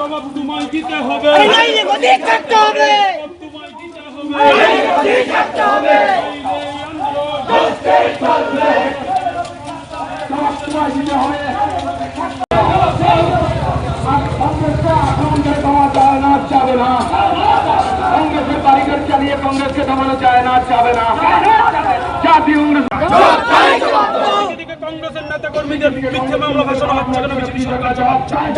জবাব তোমায় দিতে হবে। থাকতে হবে। তোমায় দিতে হবে। থাকতে হবে। যাবে না কংগ্রেসের কারিগর নেতা কর্মীদের মিথ্যে মামলা ঘোষণা হচ্ছে কেন? বিজেপি সরকার জবাব চায়।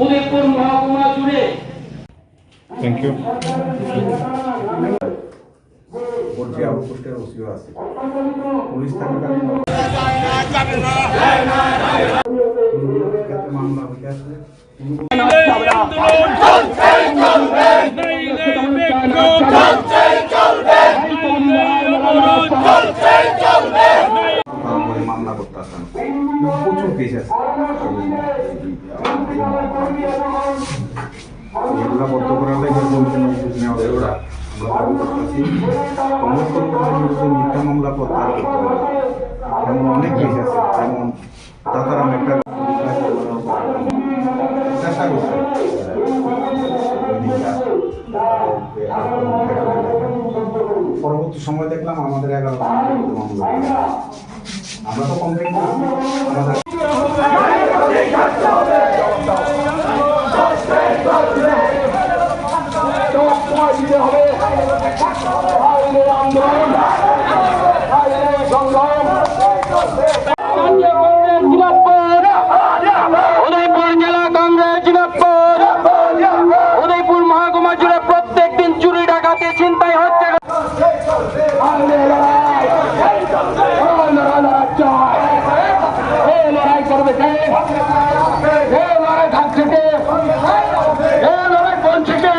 উদয়পুর মহকুমা জুড়ে থ্যাংক ইউ পুলিশ থাকাকালীন মামলা করতে আসেন প্রচুর কেস আছে এগুলা বদ্ধ করার লাগে বলছেন উদ্যোগ নেওয়া ওরা আমরা দাবি করতেছি কংগ্রেস কর্মীদের বিরুদ্ধে মিথ্যা মামলা প্রত্যাহার করতে হবে এমন অনেক কেস আছে যেমন তাতারাম একটা পরবর্তী সময় দেখলাম আমাদের এগারো আমরা তো কমপ্লেন জেলা কংগ্রেস জিনাপুর উদয়পুর মহকুমা জুড়ে প্রত্যেক দিন চুরি ডাকাতি চিন্তাই হচ্ছে লড়াই করবে কে এ লড়াই থাকছে কে এ লড়াই বলছে কে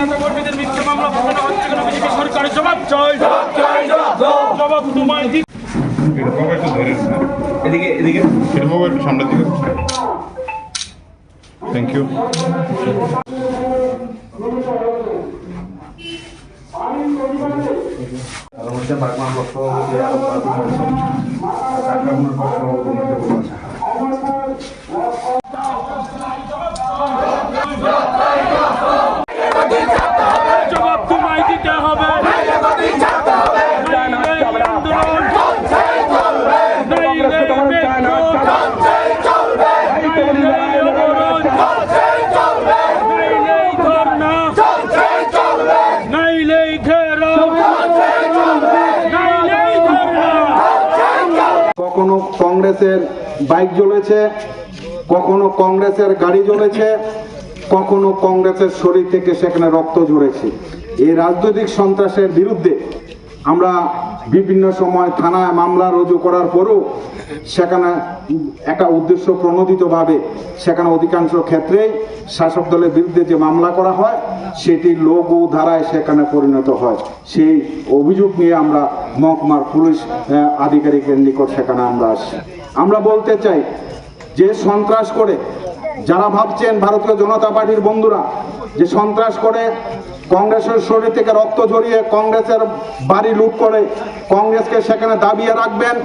নেতা কর্মীদের মিথ্যে মামলা ঘোষণা হচ্ছে কেন বিজেপি সরকার জবাব চাই জবাব তোমায় ধরে এদিকে এদিকে একটু সামনের দিকে থ্যাংক ইউ আর হচ্ছে বাগমান পক্ষ আর কখনো কংগ্রেসের বাইক জ্বলেছে, কখনো কংগ্রেসের গাড়ি জ্বলেছে, কখনো কংগ্রেসের শরীর থেকে সেখানে রক্ত ঝরেছে। এই রাজনৈতিক সন্ত্রাসের বিরুদ্ধে আমরা বিভিন্ন সময় থানায় মামলা রুজু করার পরও সেখানে একটা উদ্দেশ্য প্রণোদিতভাবে সেখানে অধিকাংশ ক্ষেত্রেই শাসক দলের বিরুদ্ধে যে মামলা করা হয়, সেটি লঘু ধারায় সেখানে পরিণত হয়। সেই অভিযোগ নিয়ে আমরা মহকুমার পুলিশ আধিকারিকের নিকট সেখানে আমরা আসি। আমরা বলতে চাই, যে সন্ত্রাস করে, যারা ভাবছেন ভারতীয় জনতা পার্টির বন্ধুরা, যে সন্ত্রাস করে কংগ্রেসের শরীর থেকে রক্ত ঝরিয়ে কংগ্রেসের বাড়ি লুট করে কংগ্রেসকে সেখানে দাবিয়ে রাখবেন।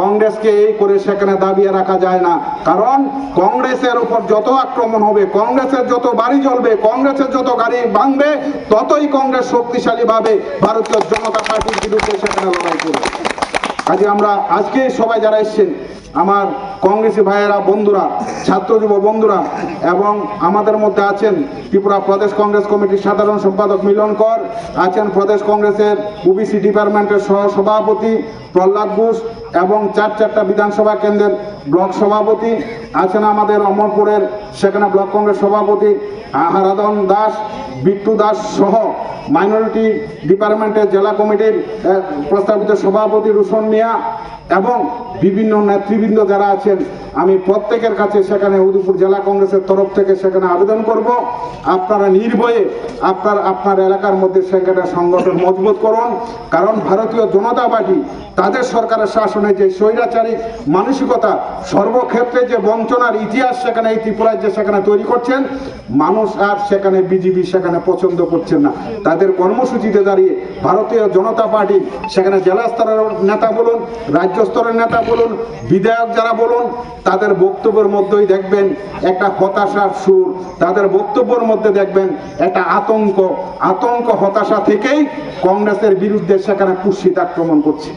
কংগ্রেসকে এই করে সেখানে দাবিয়ে রাখা যায় না। কারণ কংগ্রেসের উপর যত আক্রমণ হবে, কংগ্রেসের যত বাড়ি জ্বলবে, কংগ্রেসের যত গাড়ি ভাঙবে, ততই কংগ্রেস শক্তিশালীভাবে ভারতীয় জনতা পার্টির বিরুদ্ধে সেখানে লড়াই করবে। কাজে আমরা, আজকে সবাই যারা এসছেন, আমার কংগ্রেসি ভাইয়েরা, বন্ধুরা, ছাত্র যুব বন্ধুরা, এবং আমাদের মধ্যে আছেন ত্রিপুরা প্রদেশ কংগ্রেস কমিটির সাধারণ সম্পাদক মিলন কর, আছেন প্রদেশ কংগ্রেসের ওবিসি ডিপার্টমেন্টের সহ সভাপতি প্রহ্লাদ ঘোষ, এবং চার চারটা বিধানসভা কেন্দ্রের ব্লক সভাপতি, আছেন আমাদের অমরপুরের সেখানে ব্লক কংগ্রেস সভাপতি হারাদন দাস, বিট্টু দাস সহ মাইনরিটি ডিপার্টমেন্টের জেলা কমিটির প্রস্তাবিত সভাপতি রুশন মিয়া এবং বিভিন্ন নেতৃবৃন্দ যারা আছেন আমি প্রত্যেকের কাছে সেখানে উদয়পুর জেলা কংগ্রেসের তরফ থেকে সেখানে আবেদন করব। আপনারা নির্ভয়ে আপনার আপনার এলাকার মধ্যে সেখানে সংগঠন মজবুত করুন। কারণ ভারতীয় জনতা পার্টি, তাদের সরকারের শাসনে যে স্বৈরাচারী মানসিকতা, সর্বক্ষেত্রে যে বঞ্চনার ইতিহাস সেখানে এই ত্রিপুরায় যে সেখানে তৈরি করছেন, মানুষ আর সেখানে বিজেপি সেখানে পছন্দ করছেন না। তাদের কর্মসূচিতে দাঁড়িয়ে ভারতীয় জনতা পার্টি, সেখানে জেলা স্তরের নেতা বলুন, রাজ্য স্তরের নেতা বলুন, বিধায়ক যারা বলুন তাদের বক্তব্যের মধ্যেই দেখবেন একটা হতাশার সুর, তাদের বক্তব্যের মধ্যে দেখবেন একটা আতঙ্ক। আতঙ্ক, হতাশা থেকেই কংগ্রেসের বিরুদ্ধে সেখানে কুৎসিত আক্রমণ করছে।